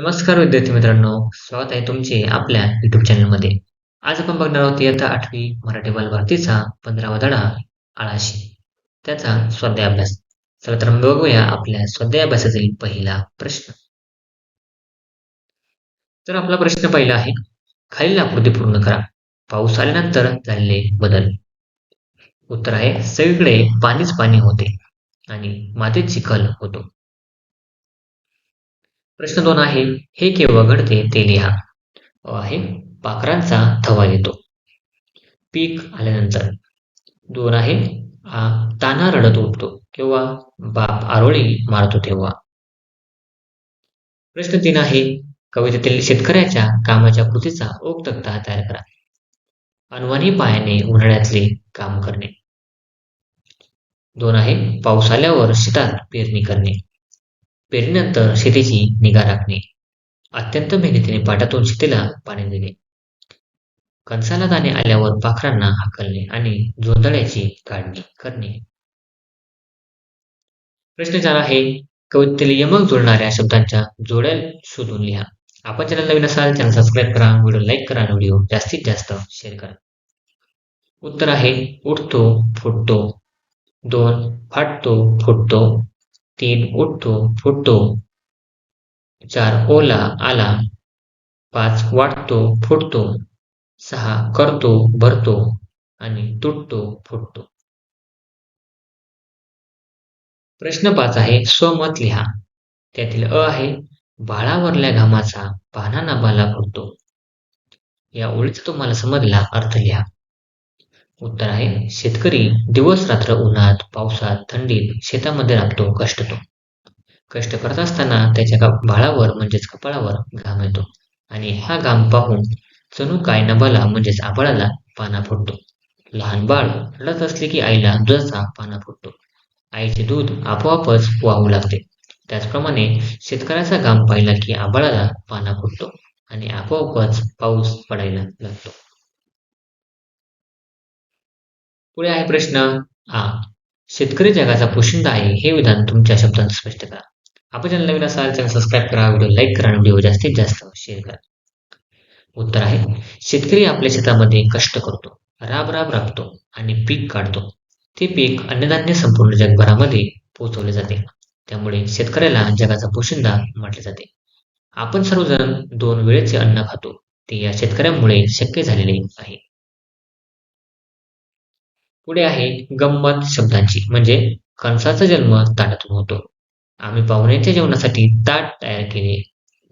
नमस्कार विद्यार्थी मित्रांनो स्वागत आहे तुमचे आपल्या युट्यूब चॅनलमध्ये आज आपण बघणार आहोत इयत्ता आठवी मराठी बालभारतीचा पंधरावा धडा आळाशी. त्याचा स्वाध्याय अभ्यास चला तर बघूया आपल्या स्वाध्याय अभ्यासातील पहिला प्रश्न. तर आपला प्रश्न पहिला आहे खालील आकृती पूर्ण करा. पाऊस आल्यानंतर झालेले बदल. उत्तर आहे सगळीकडे पाणीच पाणी होते आणि मातीत चिखल होतो. प्रश्न दोन आहे हे केव्हा घडते ते लिहा. आहे पाखरांचा थवा येतो. पीक आल्यानंतर. दोन आहे ताना रडत उठतो किंवा बाप आरोळी मारतो तेव्हा. प्रश्न तीन आहे कवितेतील शेतकऱ्याच्या कामाच्या कृतीचा ओक तक्ता तयार करा. अनवानी पायाने उन्हाळ्यातले काम करणे. दोन आहे पाऊस आल्यावर शेतात पेरणी करणे. पेरणीनंतर शेतीची निगा राखणे अत्यंत मेहनतीने पाटातून शेतीला पाणी देणे कणसाला दाणे आल्यावर पाखरांना हाकलणे आणि जोंधळ्याची काढणी करणे प्रश्न चार आहे कवितेतील यमक जोडणाऱ्या शब्दांच्या जोड्या शोधून लिहा आपण चॅनल नवीन असाल चॅनल सबस्क्राईब करा व्हिडिओ लाईक करा आणि व्हिडिओ जास्तीत जास्त शेअर करा उत्तर आहे उठतो फुटतो दोन फाटतो फुटतो तीन उठतो फुटतो चार ओला आला पाच वाटतो फुटतो सहा करतो भरतो आणि तुटतो फुटतो. प्रश्न पाच आहे स्वमत लिहा. त्यातील अ आहे बाळावरल्या घामाचा पाना नाबाला फुटतो. या ओळीचा तुम्हाला समजला अर्थ लिहा. उत्तर आहे शेतकरी दिवस रात्र उन्हात पावसात थंडीत शेतामध्ये राबतो कष्टतो. कष्ट करत असताना त्याच्या बाळावर म्हणजेच कपाळावर घाम येतो. आणि हा घाम पाहून चणू काय नबाला म्हणजेच आबाळाला पाना फुटतो. लहान बाळ रडत असले की आईला दुधाचा पाना फुटतो. आईचे दूध आपोआपच वाहू लागते. त्याचप्रमाणे शेतकऱ्याचा घाम पाहिला की आबाळाला पाना फुटतो आणि आपोआपच पाऊस पडायला लागतो. पुढे आहे प्रश्न हा शेतकरी जगाचा पोशिंदा आहे हे विधान तुमच्या शब्दांत स्पष्ट करा. आपण चॅनल नवीन असाल चॅनल सबस्क्राईब करा व्हिडिओ लाईक करा आणि व्हिडिओ जास्तीत जास्त शेअर करा. उत्तर आहे शेतकरी आपल्या शेतामध्ये कष्ट करतो राब राब राबतो आणि पीक काढतो. ते पीक अन्नधान्य संपूर्ण जगभरामध्ये पोहोचवले जाते. त्यामुळे शेतकऱ्याला जगाचा पोशिंदा म्हटले जाते. आपण सर्वजण दोन वेळेचे अन्न खातो ते या शेतकऱ्यामुळे शक्य झालेले आहे. पुढे आहे गंमत शब्दांची. म्हणजे कंसाचा जन्म ताटातून होतो. आम्ही पाहुण्याच्या जेवणासाठी ताट तयार केले.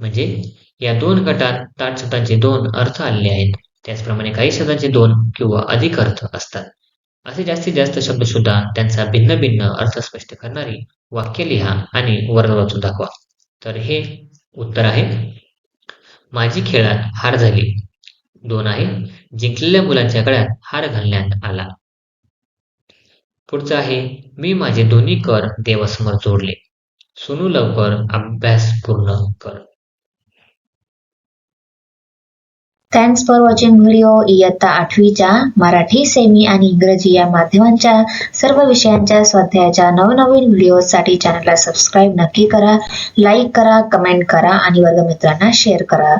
म्हणजे या दोन गटात ताट शब्दांचे दोन अर्थ आलेले आहेत. त्याचप्रमाणे काही शब्दांचे दोन किंवा अधिक अर्थ असतात. असे जास्तीत जास्त शब्द सुद्धा त्यांचा भिन्न भिन्न अर्थ स्पष्ट करणारी वाक्य लिहा आणि वर्ग वाचून दाखवा. तर हे उत्तर आहे. माझी खेळात हार झाली. दोन आहे. जिंकलेल्या मुलांच्या गळ्यात हार घालण्यात आला. पुढचं आहे मी माझे दोन्ही कर देवासमोर जोडले. सुनू लवकर अभ्यास पूर्ण कर. थँक्स फॉर वॉचिंग व्हिडिओ इयत्ता आठवीच्या मराठी सेमी आणि इंग्रजी या माध्यमांच्या सर्व विषयांच्या स्वाध्यायाच्या नवनवीन व्हिडिओसाठी चॅनलला सबस्क्राईब नक्की करा लाईक करा कमेंट करा आणि वर्गमित्रांना शेअर करा.